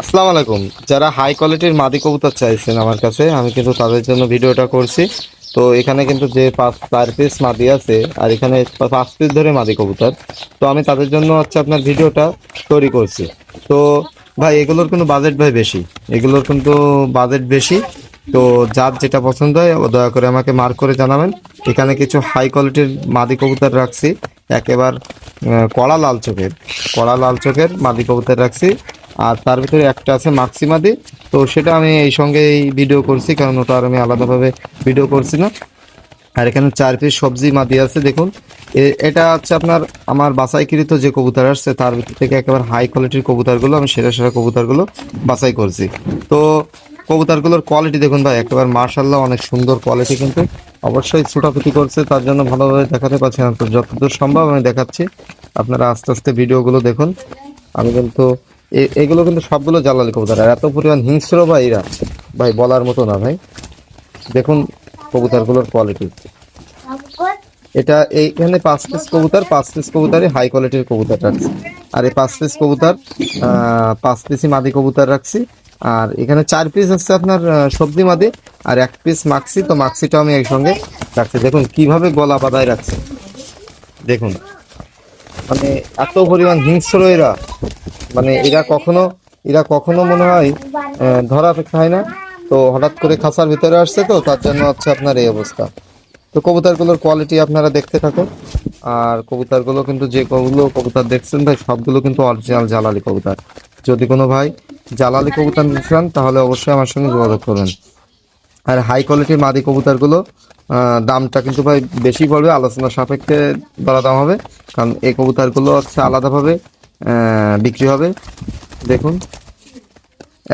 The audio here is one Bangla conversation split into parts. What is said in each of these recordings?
আসসালামু আলাইকুম। যারা হাই কোয়ালিটির মাদি কবুতর চাইছেন আমার কাছে, আমি কিন্তু তাদের জন্য ভিডিওটা করছি। তো এখানে কিন্তু যে পাঁচ, চার পিস মাদি আছে, আর এখানে পাঁচ পিস ধরে মাদি কবুতর। তো আমি তাদের জন্য হচ্ছে আপনার ভিডিওটা তৈরি করছি। তো ভাই, এগুলোর কিন্তু বাজেট ভাই বেশি? এগুলোর কিন্তু বাজেট বেশি। তো যার যেটা পছন্দ হয় দয়া করে আমাকে মার্ক করে জানাবেন। এখানে কিছু হাই কোয়ালিটির মাদি কবুতর রাখছি। একেবার কড়া লাল চোখের, কড়া লাল চোখের মাদি কবুতর রাখছি। আর তার ভিতরে একটা আছে মাক্সি মাদি তো সেটা আমি এই সঙ্গে ভিডিও করছি, কারণ ওটা আর আমি আলাদাভাবে ভিডিও করছি না। আর এখানে চার পিস সবজি মাদি আছে, দেখুন। এটা হচ্ছে আপনার আমার বাছাইকৃত যে কবুতর আসছে, তার ভিতর থেকে একেবারে হাই কোয়ালিটির কবুতরগুলো, আমি সেরা সেরা কবুতরগুলো বাছাই করছি। তো কবুতরগুলোর কোয়ালিটি দেখুন ভাই, একেবারে মার্শাল্লাহ অনেক সুন্দর কোয়ালিটি কিন্তু। অবশ্যই ছোটাছুটি করছে, তার জন্য ভালোভাবে দেখাতে পারছি না, তো যতদূর সম্ভব আমি দেখাচ্ছি। আপনারা আস্তে আস্তে ভিডিওগুলো দেখুন। আমি কিন্তু এগুলো কিন্তু সবগুলো জ্বালালি কবুতর। আর এত পরিমাণ হিংস্র ভাই এরা, ভাই, বলার মতো না, ভাই। দেখুন কবুতরগুলোর কোয়ালিটি এটা এইখানে পাঁচ পিস কবুতর, পাঁচ পিস কবুতরে হাই কোয়ালিটির কবুতর রাখছি। আর এই পাঁচ পিস কবুতর পাঁচ পিসই মাদি কবুতর রাখছি। আর এখানে চার পিস হচ্ছে আপনার সবজি মাদি, আর এক পিস মাক্সি তো মাক্সিটাও আমি একসঙ্গে রাখছি। দেখুন কীভাবে গলা বাঁধায় রাখছি। দেখুন। মানে এত পরিমাণ হিংস্র এরা। মানে এরা কখনো এরা কখনো মনে হয় ধরা খায় না? তো হঠাৎ করে খাঁচার ভিতরে আসছে তো তার জন্য হচ্ছে আপনার এই অবস্থা। তো কবুতরগুলোর কোয়ালিটি আপনারা দেখতে থাকুন। আর কবুতরগুলো কিন্তু যে কবুলো কবুতর দেখছেন ভাই সবগুলো কিন্তু অরিজিনাল জালালি কবুতর। যদি কোনো ভাই জালালি কবুতর নিতে চান তাহলে অবশ্যই আমার সঙ্গে যোগাযোগ করবেন। আর হাই কোয়ালিটির মাদি কবুতরগুলো দামটা কিন্তু ভাই বেশি পড়বে আলোচনা সাপেক্ষে বলা দাম হবে। কারণ এই কবুতরগুলো হচ্ছে আলাদাভাবে বিক্রি হবে। দেখুন,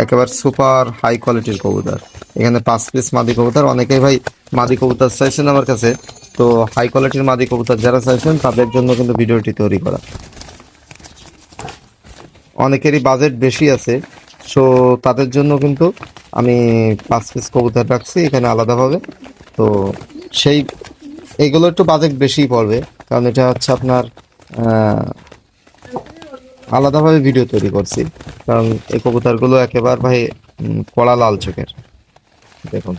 একেবারে সুপার হাই কোয়ালিটির কবুতর। এখানে পাঁচ পিস মাদি কবুতর। অনেকেই ভাই মাদি কবুতর চাইছেন আমার কাছে। তো হাই কোয়ালিটির মাদি কবুতর যারা চাইছেন, তাদের জন্য কিন্তু ভিডিওটি তৈরি করা। অনেকেরই বাজেট বেশি আছে। সো তাদের জন্য কিন্তু আমি পাঁচ পিস কবুতর রাখছি এখানে আলাদাভাবে। তো সেই এইগুলো একটু বাজেট বেশিই পড়বে। কারণ এটা হচ্ছে আপনার আলাদাভাবে ভিডিও তৈরি করছি। কারণ এই কবুতরগুলো একেবারে ভাই কড়া লাল চোখের। দেখুন।